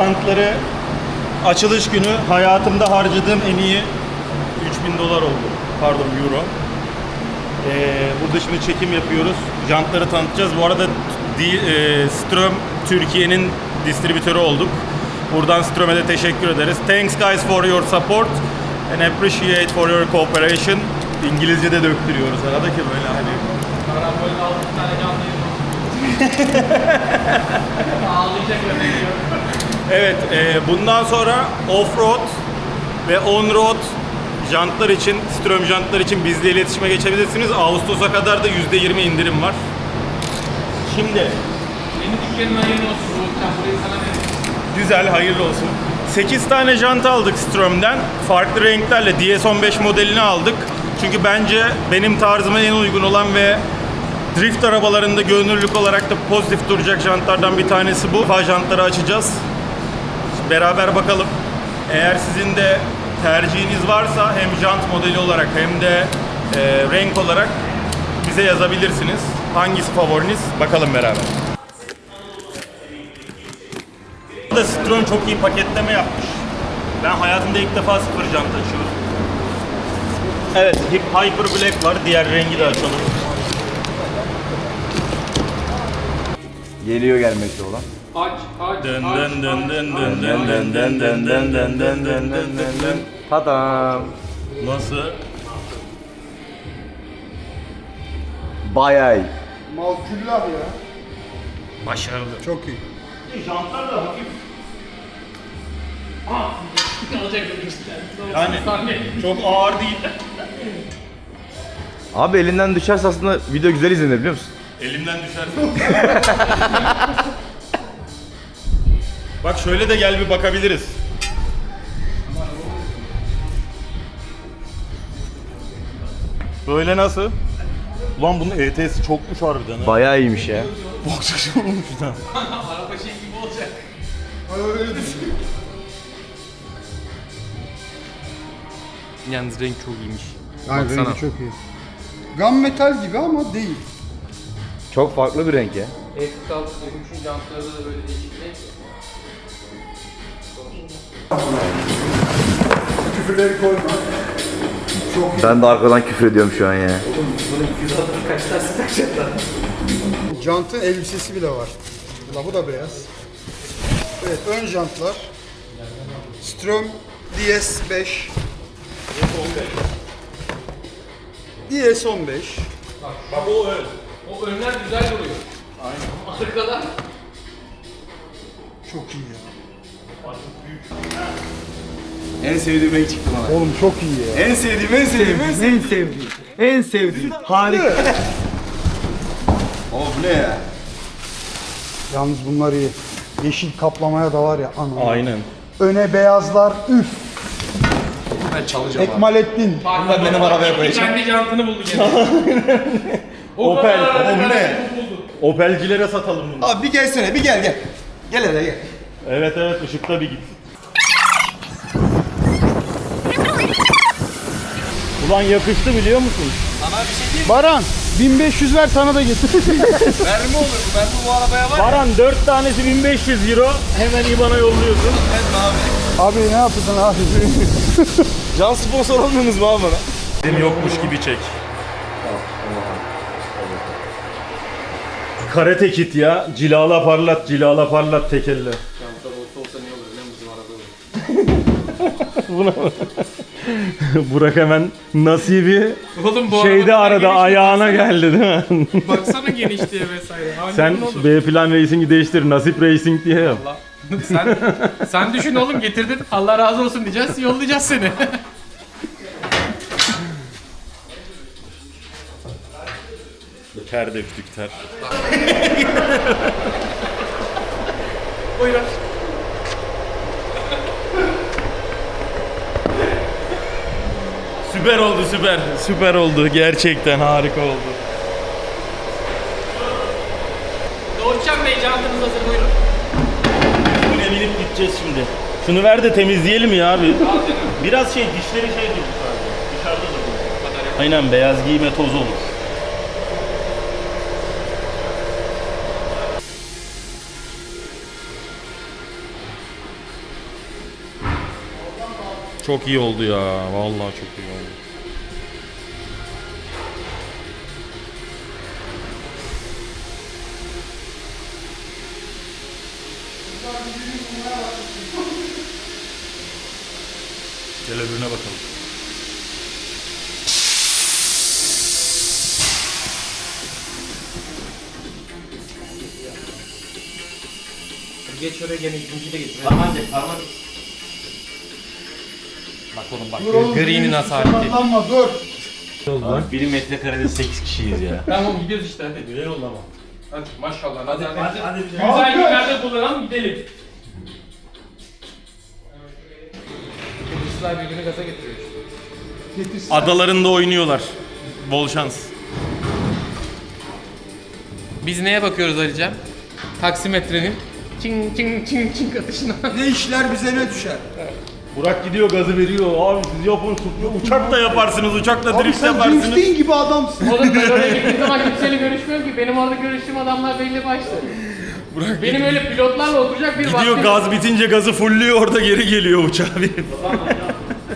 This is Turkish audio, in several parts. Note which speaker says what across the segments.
Speaker 1: jantları açılış günü hayatımda harcadığım en iyi 3000 dolar oldu. Pardon euro. Ee, burada şimdi çekim yapıyoruz. Jantları tanıtacağız. Bu arada e, Strom Türkiye'nin distribütörü olduk. Buradan Strom'e de teşekkür ederiz. Thanks guys for your support and appreciate for your cooperation. İngilizce de döktürüyoruz arada ki böyle hani
Speaker 2: tane canlı Ağlayacak öyle.
Speaker 1: Evet, e, bundan sonra off-road ve on-road jantlar için, Strom jantlar için bizle iletişime geçebilirsiniz. Ağustos'a kadar da %20 indirim var. Şimdi
Speaker 2: Yeni dükkanın hayırlı olsun. Burayı sana
Speaker 1: güzel, hayırlı olsun. 8 tane jant aldık Strom'den. Farklı renklerle DS15 modelini aldık. Çünkü bence benim tarzıma en uygun olan ve drift arabalarında görünürlük olarak da pozitif duracak jantlardan bir tanesi bu. Fa jantları açacağız. Beraber bakalım. Eğer sizin de tercihiniz varsa hem jant modeli olarak hem de e, renk olarak bize yazabilirsiniz. Hangisi favoriniz? Bakalım beraber. Burada Citroen çok iyi paketleme yapmış. Ben hayatımda ilk defa sıfır jant açıyorum. Evet, Hyper Black var. Diğer rengi de açalım.
Speaker 3: Geliyor gelmekte olan.
Speaker 2: Aç, aç,
Speaker 1: Dın
Speaker 2: aç,
Speaker 1: dın dın
Speaker 2: aç,
Speaker 1: dın
Speaker 2: aç,
Speaker 1: dın
Speaker 2: aç.
Speaker 1: dın dın dın dın dın dın dın dın dın dın.
Speaker 3: Tadam.
Speaker 1: Nasıl?
Speaker 3: Bayağı iyi.
Speaker 4: Malküller ya.
Speaker 1: Başarılı.
Speaker 4: Çok iyi.
Speaker 1: Jantlar da hafif.
Speaker 2: Dedim işte.
Speaker 1: Yani çok ağır değil.
Speaker 3: Abi elinden düşerse aslında video güzel izlenir biliyor musun?
Speaker 1: Elimden düşerse. Bak şöyle de gel bir bakabiliriz. Böyle nasıl? Ulan bunun ETS'i çokmuş harbiden ha.
Speaker 3: Bayağı iyiymiş ya.
Speaker 1: Boksaj olmuş da.
Speaker 2: Araba şey gibi olacak.
Speaker 4: Öyle düşün.
Speaker 2: Yalnız renk çok iyiymiş.
Speaker 4: Aynen
Speaker 2: Baksana.
Speaker 4: rengi çok iyi. Gam metal gibi ama değil.
Speaker 3: Çok farklı bir renk ya.
Speaker 2: E46 23'ün jantları da böyle değişik renk.
Speaker 4: Küfürleri koyma.
Speaker 3: Ben de arkadan küfür ediyorum şu an ya.
Speaker 4: Jantın elbisesi bile var. La bu da beyaz. Evet ön jantlar. Strom DS5. DS15.
Speaker 1: Bak o öyle.
Speaker 2: O önler güzel duruyor. Aynen. Arkadan
Speaker 4: Çok iyi ya.
Speaker 3: En sevdiğim renk çıktı bana.
Speaker 4: Oğlum çok iyi ya.
Speaker 3: En sevdiğim, en sevdiğim, en sevdiğim.
Speaker 5: En sevdiğim. En sevdiğim. Harika.
Speaker 3: Oh bu ne ya?
Speaker 4: Yalnız bunlar iyi. Yeşil kaplamaya da var ya ana.
Speaker 1: Aynen.
Speaker 4: Öne beyazlar üf.
Speaker 3: Ben çalacağım
Speaker 4: Ekmalettin.
Speaker 2: Bunlar
Speaker 3: benim arabaya koyacağım.
Speaker 2: Kendi jantını buldu gene. o
Speaker 1: Opel,
Speaker 3: o ne?
Speaker 1: Opelcilere satalım bunu.
Speaker 3: Abi bir gelsene, bir gel gel. Gel hele gel.
Speaker 1: Evet evet ışıkta bir git. Ulan yakıştı biliyor musun?
Speaker 4: Baran 1500 ver sana da getir.
Speaker 3: Mermi olur, mermi bu arabaya var.
Speaker 1: Baran 4 tanesi 1500 euro. Hemen IBAN'a yolluyorsun.
Speaker 4: abi ne yapıyorsun abi?
Speaker 3: Can sponsor olmuyorsunuz mu abi bana?
Speaker 1: Benim yokmuş gibi çek. Karate kit ya. Cilala parlat, cilala parlat tek elle.
Speaker 2: Jantlar olsa olsa ne olur biliyor musun? Bizim arada olur.
Speaker 1: Burak hemen nasibi
Speaker 2: Oğlum bu
Speaker 1: şeyde arada ayağına geldi değil mi?
Speaker 2: Baksana genişliğe vesaire.
Speaker 1: Sen? B plan racing'i değiştir. Nasip racing diye yap.
Speaker 2: Allah. sen, sen düşün oğlum getirdin. Allah razı olsun diyeceğiz. Yollayacağız seni.
Speaker 1: Ter döktük ter.
Speaker 2: Buyurun.
Speaker 1: Süper oldu süper. Süper oldu. Gerçekten harika oldu.
Speaker 2: Doğuşcan Bey jantınız hazır buyurun.
Speaker 1: Buraya binip gideceğiz şimdi. Şunu ver de temizleyelim ya abi. Biraz şey dişleri şey gibi sadece. Dışarıda da bu. Aynen beyaz giyme toz olur. Çok iyi oldu ya. Vallahi çok iyi oldu. Gel öbürüne bakalım.
Speaker 2: Geç oraya gene ikinci de getir. Parmağını çek parmağını. Bak oğlum bak. Green'in hasareti.
Speaker 4: Sakatlanma dur.
Speaker 6: Bir metrekarede 8 kişiyiz ya.
Speaker 2: Tamam gidiyoruz işte hadi. Güzel oldu ama. Hadi maşallah. Hadi hadi. hadi. Güzel günlerde kullanalım gidelim. Polisler birbirini gaza getiriyor işte.
Speaker 1: Adalarında oynuyorlar. Bol şans.
Speaker 2: Biz neye bakıyoruz Alican? Taksimetrenin çing çing çing çing atışına.
Speaker 5: Ne işler bize ne düşer?
Speaker 1: Burak gidiyor gazı veriyor. Abi siz yapın Uçak da yaparsınız. Uçakla
Speaker 4: Abi
Speaker 1: drift
Speaker 4: sen
Speaker 1: yaparsınız.
Speaker 4: James Dean gibi adamsın.
Speaker 2: Oğlum ben oraya gittiğim zaman kimseyle görüşmüyorum ki. Benim orada görüştüğüm adamlar belli başlı. Benim öyle pilotlarla oturacak bir
Speaker 1: Gidiyor
Speaker 2: vaktim
Speaker 1: gaz
Speaker 2: yok.
Speaker 1: bitince gazı fullüyor orada geri geliyor uçağa bir.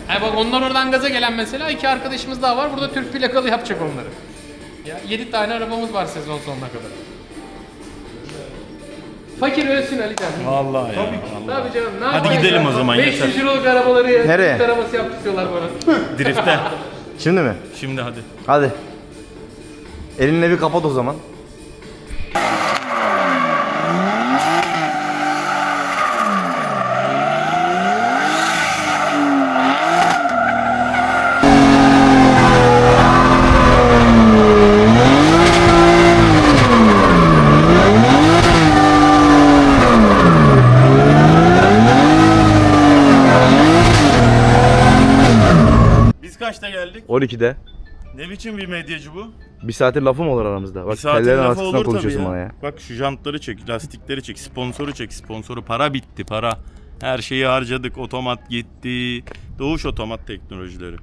Speaker 2: Ha bak onlar oradan gaza gelen mesela iki arkadaşımız daha var. Burada Türk plakalı yapacak onları. Ya 7 tane arabamız var sezon sonuna kadar. Fakir ölsün Ali Can.
Speaker 1: Vallahi ya.
Speaker 2: Tabii canım. Ne
Speaker 1: Hadi
Speaker 2: yapacağız
Speaker 1: gidelim
Speaker 2: ya?
Speaker 1: o zaman,
Speaker 2: 500
Speaker 1: yeter.
Speaker 2: euroluk arabaları ya.
Speaker 3: Nereye?
Speaker 2: Drift arabası yaptırıyorlar bana.
Speaker 1: Drift'te.
Speaker 3: Şimdi mi?
Speaker 1: Şimdi hadi.
Speaker 3: Hadi. Elinle bir kapat o zaman.
Speaker 1: Biz kaçta geldik?
Speaker 3: 12'de.
Speaker 1: Ne biçim bir medyacı bu?
Speaker 3: Bir saattir lafım olur aramızda. Bak
Speaker 1: Bir saatin
Speaker 3: tellerin
Speaker 1: lafı olur tabii
Speaker 3: konuşuyorsun
Speaker 1: ya.
Speaker 3: bana ya.
Speaker 1: Bak şu jantları çek, lastikleri çek, sponsoru çek, sponsoru para bitti para. Her şeyi harcadık, otomat gitti. Doğuş otomat teknolojileri.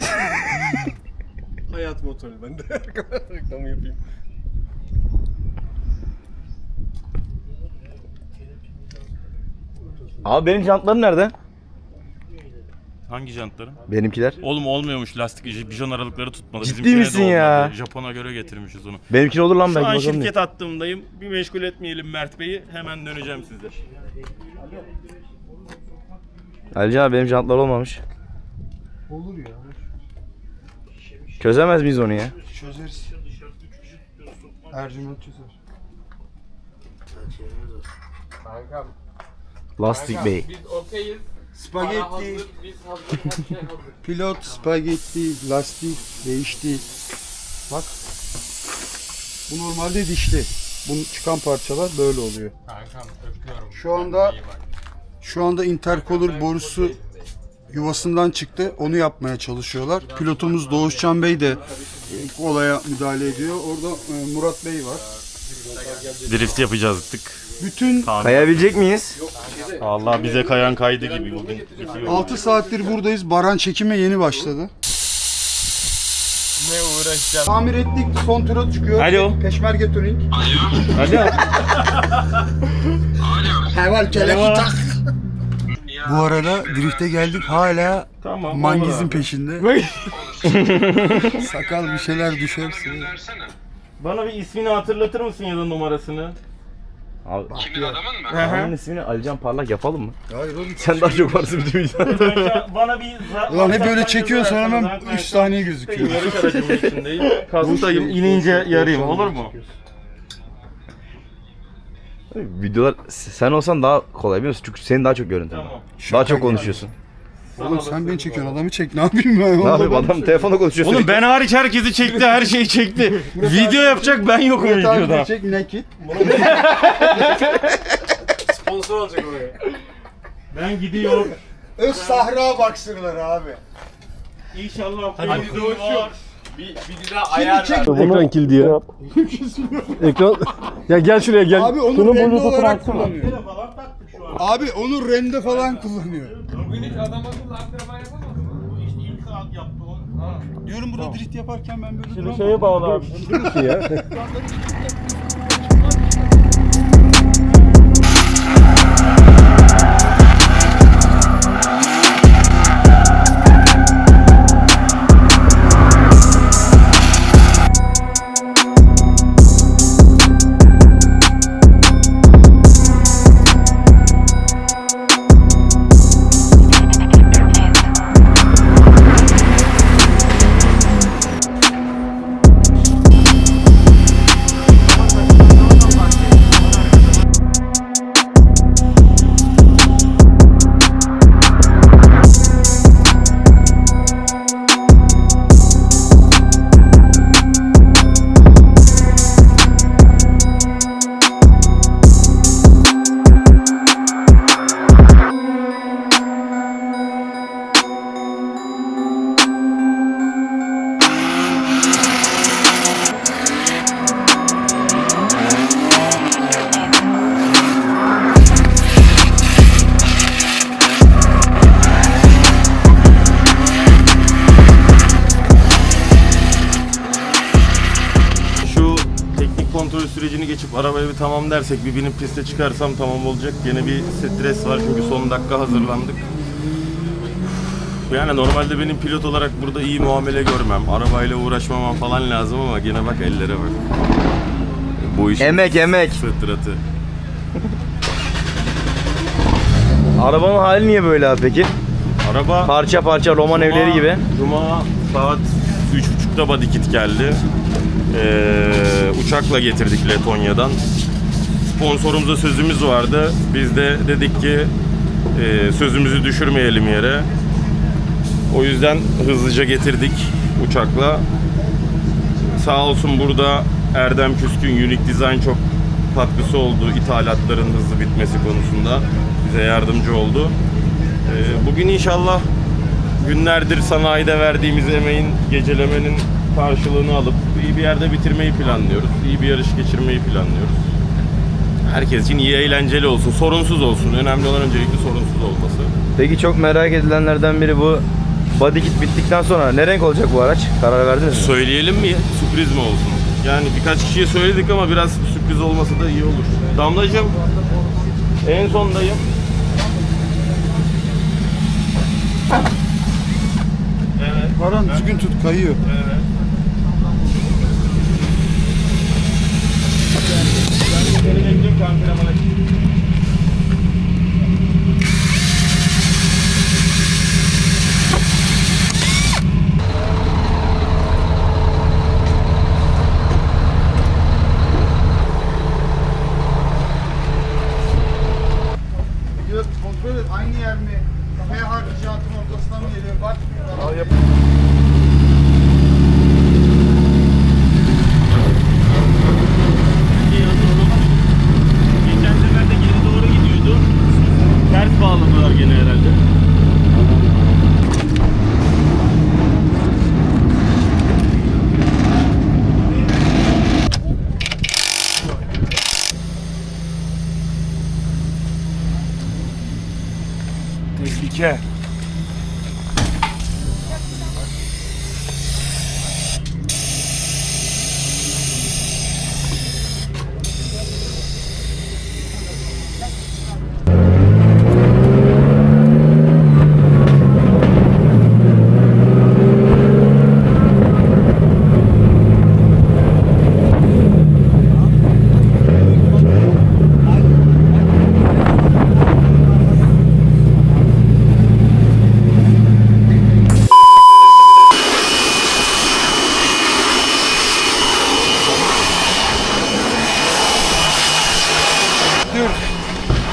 Speaker 5: Hayat motoru ben de reklamı yapayım.
Speaker 3: Abi benim jantlarım nerede?
Speaker 1: Hangi jantların?
Speaker 3: Benimkiler.
Speaker 1: Oğlum olmuyormuş lastik bijon aralıkları tutmadı.
Speaker 3: Ciddi
Speaker 1: Bizimkine de
Speaker 3: misin ya?
Speaker 1: olmadı. Japon'a göre getirmişiz onu.
Speaker 3: Benimkin olur lan
Speaker 1: Şu
Speaker 3: belki
Speaker 1: an
Speaker 3: bakalım
Speaker 1: şirket attığımdayım. Bir meşgul etmeyelim Mert Bey'i. Hemen döneceğim size.
Speaker 3: Alican abi benim jantlar olmamış.
Speaker 4: Olur ya.
Speaker 3: Çözemez miyiz onu ya?
Speaker 4: Çözeriz. Ercüment çözer.
Speaker 2: Kankam.
Speaker 3: Lastik Bey.
Speaker 2: Biz okeyiz. Para
Speaker 5: Spagetti,
Speaker 2: hazır, biz hazır, her şey hazır.
Speaker 4: Pilot, spagetti, lastik değişti. Bak. Bu normalde dişli. Bunun çıkan parçalar böyle oluyor.
Speaker 2: Kankam öpüyorum.
Speaker 4: Şu anda şu anda intercooler borusu yuvasından çıktı. Onu yapmaya çalışıyorlar. Pilotumuz Doğuşcan Bey de e, olaya müdahale ediyor. Orada e, Murat Bey var.
Speaker 1: Drift yapacaktık.
Speaker 4: Bütün
Speaker 3: Kayabilecek miyiz?
Speaker 1: Allah bize kayan kaydı gibi bugün.
Speaker 4: 6 saattir buradayız. Baran çekime yeni başladı.
Speaker 2: Ne uğraşacağım.
Speaker 4: Tamir ettik. Son tura çıkıyor.
Speaker 1: Alo.
Speaker 4: Peşmerge Touring.
Speaker 1: Hadi.
Speaker 4: Heval kelepçe tak. Bu arada drifte geldik hala
Speaker 1: Tamam.
Speaker 4: mangizin peşinde. Sakal bir şeyler düşerse.
Speaker 1: Bana bir ismini hatırlatır mısın ya da numarasını?
Speaker 3: Abi, Kimin adamın mı? Adamın ismini Alican Parlak yapalım mı?
Speaker 4: Hayır oğlum.
Speaker 3: Sen daha çok varsın bütün videoda.
Speaker 1: Bana bir...
Speaker 4: Ulan hep böyle çekiyorsun sonra hemen 3 saniye gözüküyor.
Speaker 1: Yarış aracımın içindeyim. Kastayım. inince yarayım olur mu?
Speaker 3: Videolar sen olsan daha kolay biliyor musun? Çünkü senin daha çok görüntün. var.
Speaker 1: Tamam.
Speaker 3: Daha çok konuşuyorsun.
Speaker 4: Oğlum sen beni çekiyorsun adamı çek ne yapayım ben?
Speaker 3: Ne yapayım adam telefonla konuşuyor
Speaker 1: Oğlum ben hariç herkesi çekti, her şeyi çekti. Video yapacak ben yokum
Speaker 4: Murat abi
Speaker 1: videoda.
Speaker 4: de çek naked.
Speaker 5: Sponsor olacak oraya.
Speaker 1: Ben gidiyorum.
Speaker 4: Öz Sahra baksırlar abi.
Speaker 1: İnşallah
Speaker 2: Hadi
Speaker 1: Hadi
Speaker 2: doğuşuyor. Bir, bir daha ayar
Speaker 4: çek.
Speaker 7: Ekran kilidi ya. Ekran... Ya gel şuraya gel.
Speaker 4: Abi onu rende
Speaker 7: bluetooth'unu
Speaker 4: olarak
Speaker 7: açsana.
Speaker 1: şu an.
Speaker 4: Abi onu rende falan kullanıyor.
Speaker 2: Bugün hiç adam akıllı antrenman yapamadı mı?
Speaker 1: Bu işte ilk saat yaptı o.
Speaker 4: Diyorum burada drift yaparken ben böyle
Speaker 7: Şimdi şeye bağlı abi. Şey ya.
Speaker 1: tamam dersek, bir binip piste çıkarsam tamam olacak. Gene bir stres var çünkü son dakika hazırlandık. Yani normalde benim pilot olarak burada iyi muamele görmem, arabayla uğraşmamam falan lazım ama gene bak ellere bak. Bu iş
Speaker 3: Emek emek.
Speaker 1: fıtratı.
Speaker 3: Arabanın hali niye böyle abi peki?
Speaker 1: Araba
Speaker 3: Parça parça roman evleri gibi.
Speaker 1: Cuma saat 3.30'da body kit geldi. Ee, uçakla getirdik Letonya'dan. Sponsorumuza sözümüz vardı. Biz de dedik ki e, sözümüzü düşürmeyelim yere. O yüzden hızlıca getirdik uçakla. Sağ olsun burada Erdem Küskün Unique Design çok katkısı oldu ithalatların hızlı bitmesi konusunda. Bize yardımcı oldu. Ee, bugün inşallah günlerdir sanayide verdiğimiz emeğin, gecelemenin karşılığını alıp iyi bir yerde bitirmeyi planlıyoruz. İyi bir yarış geçirmeyi planlıyoruz. Herkes için iyi eğlenceli olsun, sorunsuz olsun. Önemli olan öncelikle sorunsuz olması.
Speaker 3: Peki çok merak edilenlerden biri bu body kit bittikten sonra ne renk olacak bu araç? Karar verdiniz mi?
Speaker 1: Söyleyelim mi? Sürpriz mi olsun? Yani birkaç kişiye söyledik ama biraz sürpriz olması da iyi olur. Damlacığım, en sondayım. Evet.
Speaker 4: Baran düzgün tut kayıyor.
Speaker 1: Evet. Assalamualaikum.
Speaker 4: Yeah.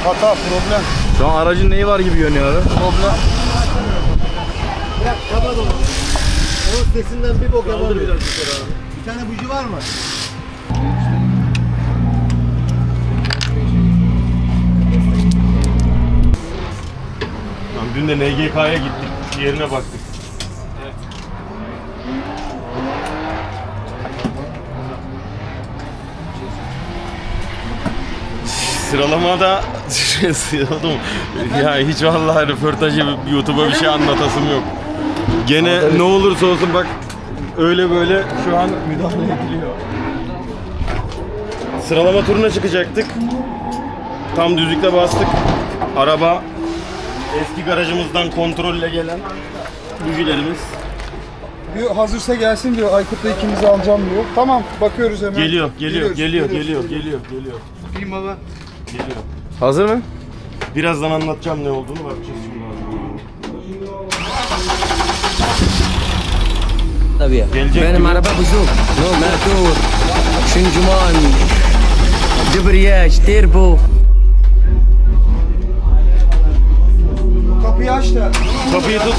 Speaker 4: Hata problem.
Speaker 3: Şu an aracın neyi var gibi görünüyor abi?
Speaker 4: Problem.
Speaker 7: Onun sesinden bir bok yapamıyor. Bir tane buji var mı?
Speaker 1: Lan dün de NGK'ya gittik. Yerine baktık. Sıralamada sıraladım. ya hiç vallahi röportajı YouTube'a bir şey anlatasım yok. Gene ne olursa olsun bak öyle böyle şu an müdahale ediliyor. Sıralama turuna çıkacaktık. Tam düzlükte bastık. Araba Eski garajımızdan kontrolle gelen bujilerimiz
Speaker 4: Diyor hazırsa gelsin diyor. Aykut'la ikimizi alacağım diyor. Tamam bakıyoruz hemen.
Speaker 1: geliyor, geliyor,
Speaker 4: Geliyoruz,
Speaker 1: geliyor,
Speaker 4: geliyoruz,
Speaker 1: geliyor, geliyor, geliyor,
Speaker 4: Film baba.
Speaker 1: geliyor.
Speaker 3: Hazır mı?
Speaker 1: Birazdan anlatacağım ne olduğunu bakacağız şimdi.
Speaker 8: Tabii.
Speaker 1: Gelecek
Speaker 8: Benim
Speaker 1: gibi.
Speaker 8: araba bozuk. No motor. Şuncuman. Debriyaj, turbo.
Speaker 4: Kapıyı aç da.
Speaker 1: Kapıyı tut.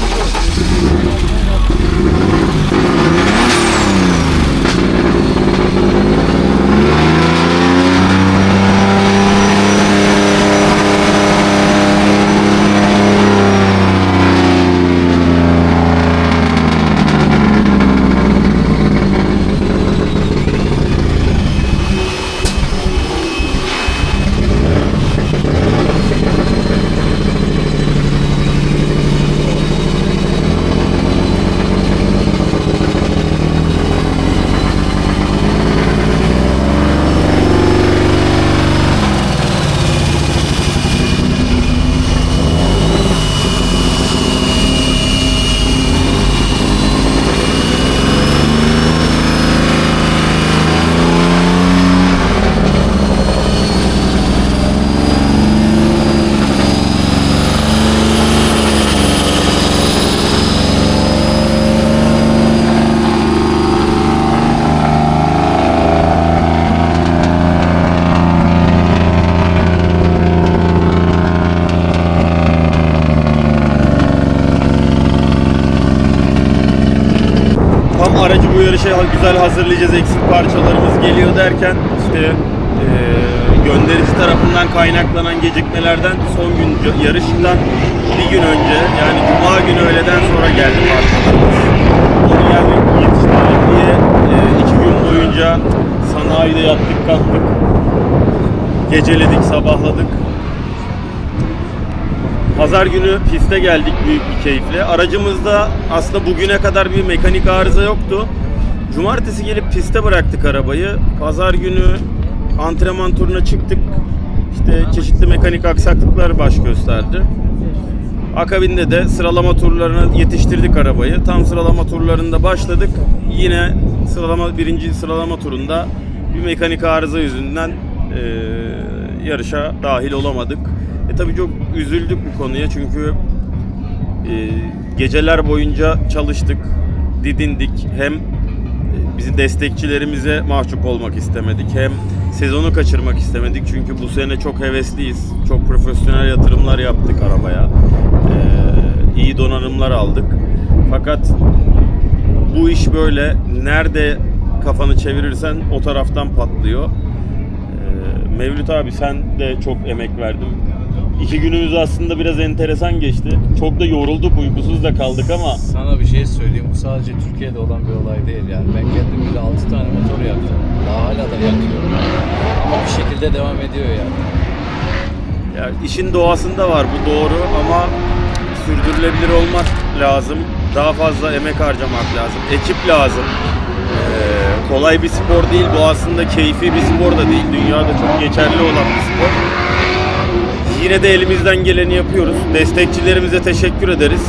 Speaker 1: Hazırlayacağız eksik parçalarımız geliyor derken işte eee, gönderici tarafından kaynaklanan gecikmelerden son gün yarıştan bir gün önce yani cuma günü öğleden sonra geldi parçalarımız. Onu yani yetiştirelim diye eee, iki gün boyunca sanayide yattık kalktık. Geceledik, sabahladık. Pazar günü piste geldik büyük bir keyifle. Aracımızda aslında bugüne kadar bir mekanik arıza yoktu. Cumartesi gelip piste bıraktık arabayı. Pazar günü antrenman turuna çıktık. İşte çeşitli mekanik aksaklıklar baş gösterdi. Akabinde de sıralama turlarına yetiştirdik arabayı. Tam sıralama turlarında başladık. Yine sıralama birinci sıralama turunda bir mekanik arıza yüzünden eee, yarışa dahil olamadık. E tabii çok üzüldük bu konuya çünkü e, geceler boyunca çalıştık, didindik. Hem e, bizi destekçilerimize mahcup olmak istemedik. Hem sezonu kaçırmak istemedik. Çünkü bu sene çok hevesliyiz. Çok profesyonel yatırımlar yaptık arabaya. Ee, iyi donanımlar aldık. Fakat bu iş böyle. Nerede kafanı çevirirsen o taraftan patlıyor. Ee, Mevlüt abi sen de çok emek verdin. İki günümüz aslında biraz enteresan geçti. Çok da yorulduk, uykusuz da kaldık ama
Speaker 9: Sana bir şey söyleyeyim. Bu sadece Türkiye'de olan bir olay değil yani. Ben kendim bile 6 tane motor yaktım. Daha hala da yakıyorum. Ama bir şekilde devam ediyor yani.
Speaker 1: Yani işin doğasında var bu doğru ama sürdürülebilir olmak lazım. Daha fazla emek harcamak lazım. Ekip lazım. Ee, kolay bir spor değil. Bu aslında keyfi bir spor da değil. Dünyada çok geçerli olan bir spor. Yine de elimizden geleni yapıyoruz. Destekçilerimize teşekkür ederiz.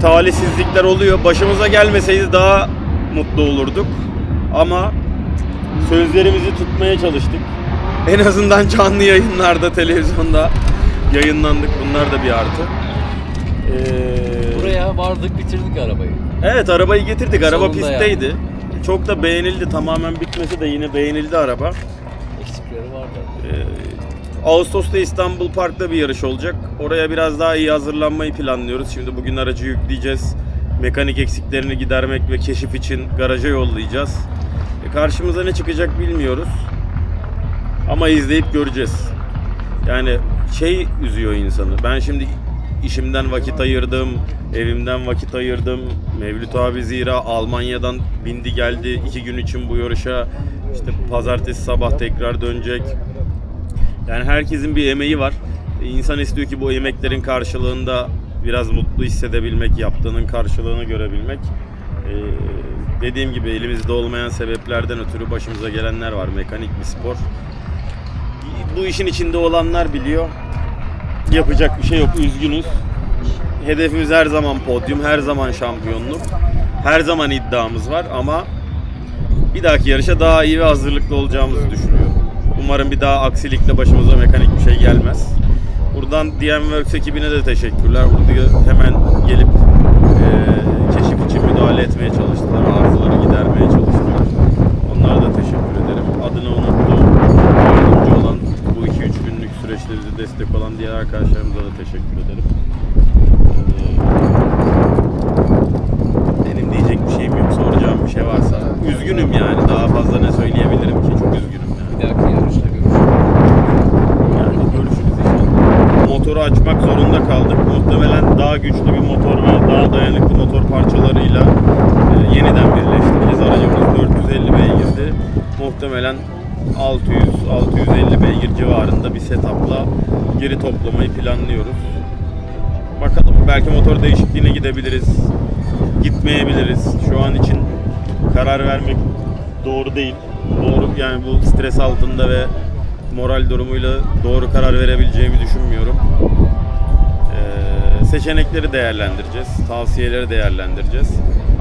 Speaker 1: Talihsizlikler oluyor. Başımıza gelmeseydi daha mutlu olurduk. Ama sözlerimizi tutmaya çalıştık. En azından canlı yayınlarda, televizyonda yayınlandık. Bunlar da bir artı. Ee,
Speaker 9: Buraya vardık bitirdik arabayı.
Speaker 1: Evet arabayı getirdik. Araba
Speaker 9: Sonunda
Speaker 1: pistteydi. Çok da beğenildi. Tamamen bitmesi de yine beğenildi araba. Ağustos'ta İstanbul Park'ta bir yarış olacak. Oraya biraz daha iyi hazırlanmayı planlıyoruz. Şimdi bugün aracı yükleyeceğiz. Mekanik eksiklerini gidermek ve keşif için garaja yollayacağız. E, karşımıza ne çıkacak bilmiyoruz. Ama izleyip göreceğiz. Yani şey üzüyor insanı. Ben şimdi işimden vakit ayırdım, evimden vakit ayırdım. Mevlüt abi zira Almanya'dan bindi geldi iki gün için bu yarışa. İşte pazartesi sabah tekrar dönecek. Yani herkesin bir emeği var. İnsan istiyor ki bu emeklerin karşılığında biraz mutlu hissedebilmek, yaptığının karşılığını görebilmek. Ee, dediğim gibi elimizde olmayan sebeplerden ötürü başımıza gelenler var. Mekanik bir spor. Bu işin içinde olanlar biliyor. Yapacak bir şey yok. Üzgünüz. Hedefimiz her zaman podyum, her zaman şampiyonluk. Her zaman iddiamız var ama bir dahaki yarışa daha iyi ve hazırlıklı olacağımızı düşünüyorum. Umarım bir daha aksilikle başımıza mekanik bir şey gelmez. Buradan DMWorks ekibine de teşekkürler. Burada hemen gelip eee keşif için müdahale etmeye çalıştılar. Arızaları gidermeye çalıştılar. Onlara da teşekkür ederim. Adını unuttum. Yardımcı olan bu 2-3 günlük süreçte bize destek olan diğer arkadaşlarımıza da teşekkür ederim. Eee, Benim diyecek bir şeyim yok. Soracağım bir şey varsa. Üzgünüm yani. Daha fazla ne söyleyebilirim ki? Çok üzgünüm.
Speaker 9: Dahaki yarışta görüşürüz.
Speaker 1: Yani görüşürüz inşallah. Motoru açmak zorunda kaldık. Muhtemelen daha güçlü bir motor ve daha dayanıklı motor parçalarıyla e, yeniden birleştireceğiz. Aracımız 450 beygirdi. Muhtemelen 600-650 beygir civarında bir setupla geri toplamayı planlıyoruz. Bakalım belki motor değişikliğine gidebiliriz. Gitmeyebiliriz. Şu an için karar vermek doğru değil. Doğru yani bu stres altında ve moral durumuyla doğru karar verebileceğimi düşünmüyorum. Ee, seçenekleri değerlendireceğiz, tavsiyeleri değerlendireceğiz.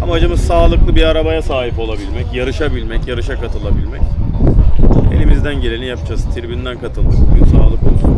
Speaker 1: Amacımız sağlıklı bir arabaya sahip olabilmek, yarışabilmek, yarışa katılabilmek. Elimizden geleni yapacağız. Tribünden katıldık. Bugün sağlık olsun.